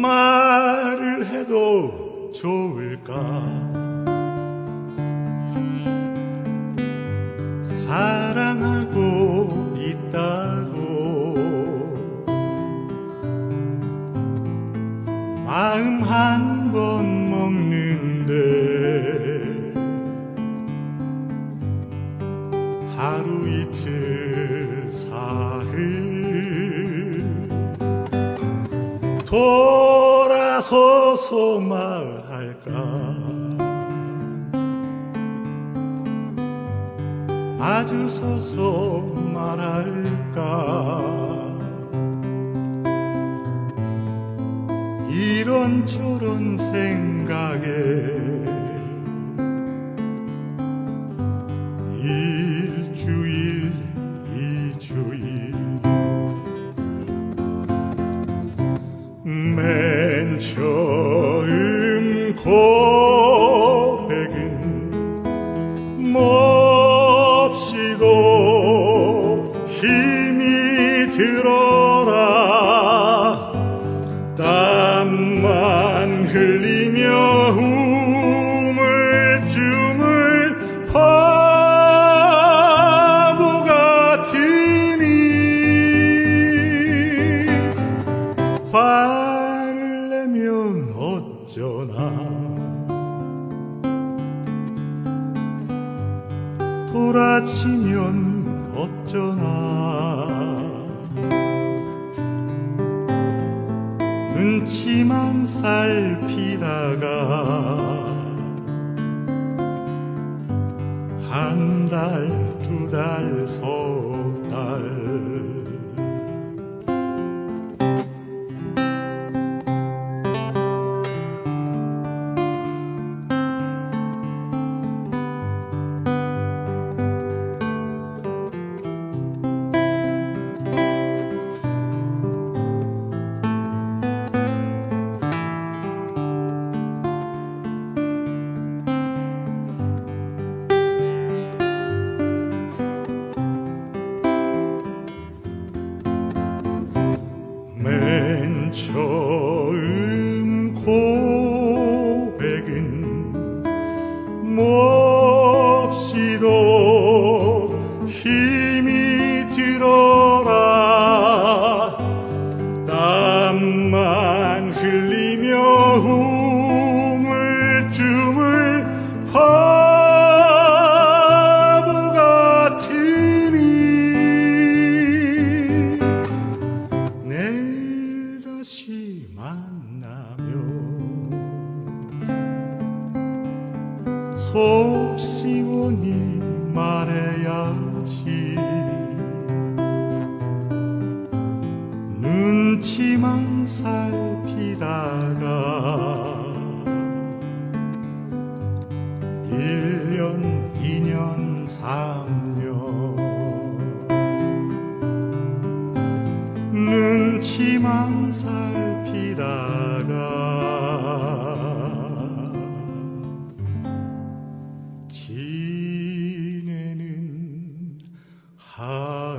말을 해도 좋을까? 사랑하고 있다고. 마음 한 번 먹는데 하루 이틀 사흘 돌 아서서 말할까? 마주 서서 말할까? 이런저런 생각에 내면 어쩌나 돌아치면 어쩌나 눈치만 살피다가 한 달, 두 달, 석 달. 처음 고백은 몹시도 힘이 들어라. 땀만 흘리며 다시 만나면 속 시원히 말해야지. 눈치만 살피다가 일년이년삼년 정치만 살피다가 지내는 한평생.